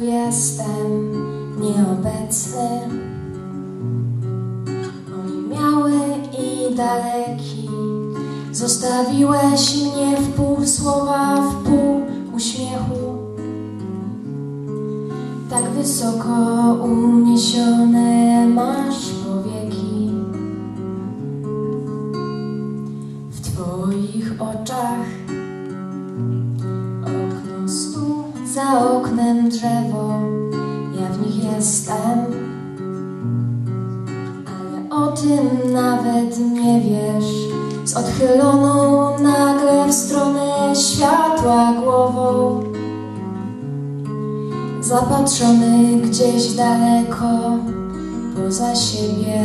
jestem nieobecny. Oniemiały i daleki, zostawiłeś mnie w pół słowa, w pół uśmiechu. Tak wysoko uniesione masz powieki. Za oknem drzewo, ja w nich jestem, ale o tym nawet nie wiesz. Z odchyloną nagle w stronę światła głową, zapatrzony gdzieś daleko poza siebie.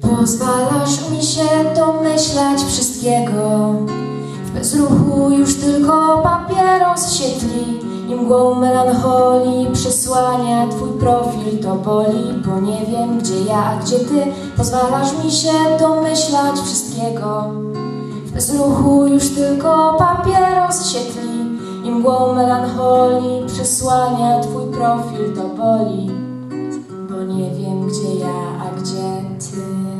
Pozwalasz mi się domyślać wszystkiego. W bezruchu już tylko papieros się tli i mgłą melancholii przysłania twój profil to boli, bo nie wiem gdzie ja, a gdzie ty. Pozwalasz mi się domyślać wszystkiego. W bezruchu już tylko papieros się tli i mgłą melancholii przysłania twój profil to boli, bo nie wiem gdzie ja, a gdzie ty.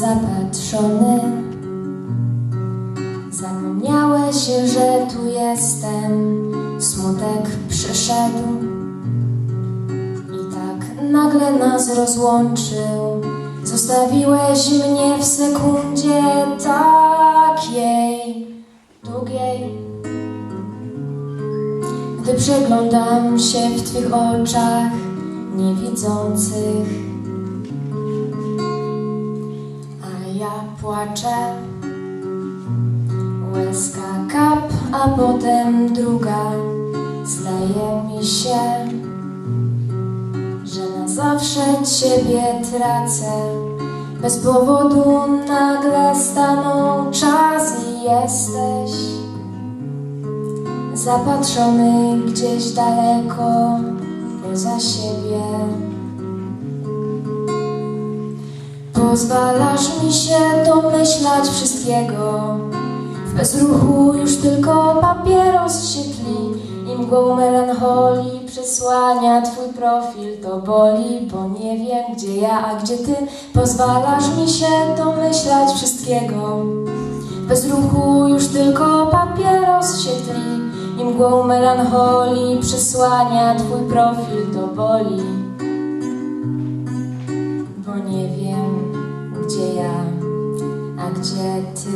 Zapatrzony, zapomniałeś, że tu jestem. Smutek przyszedł i tak nagle nas rozłączył. Zostawiłeś mnie w sekundzie takiej długiej. Gdy przeglądam się w Twych oczach niewidzących, ja płaczę. Łezka kap, a potem druga. Zdaje mi się, że na zawsze Ciebie tracę. Bez powodu nagle stanął czas i jesteś zapatrzony gdzieś daleko poza siebie. Pozwalasz mi się domyślać wszystkiego. W bezruchu już tylko papieros się tli i mgłą melancholii przysłania twój profil to boli, bo nie wiem gdzie ja, a gdzie ty. Pozwalasz mi się domyślać wszystkiego. W bezruchu już tylko papieros się tli i mgłą melancholii przysłania twój profil to boli, a gdzie ty.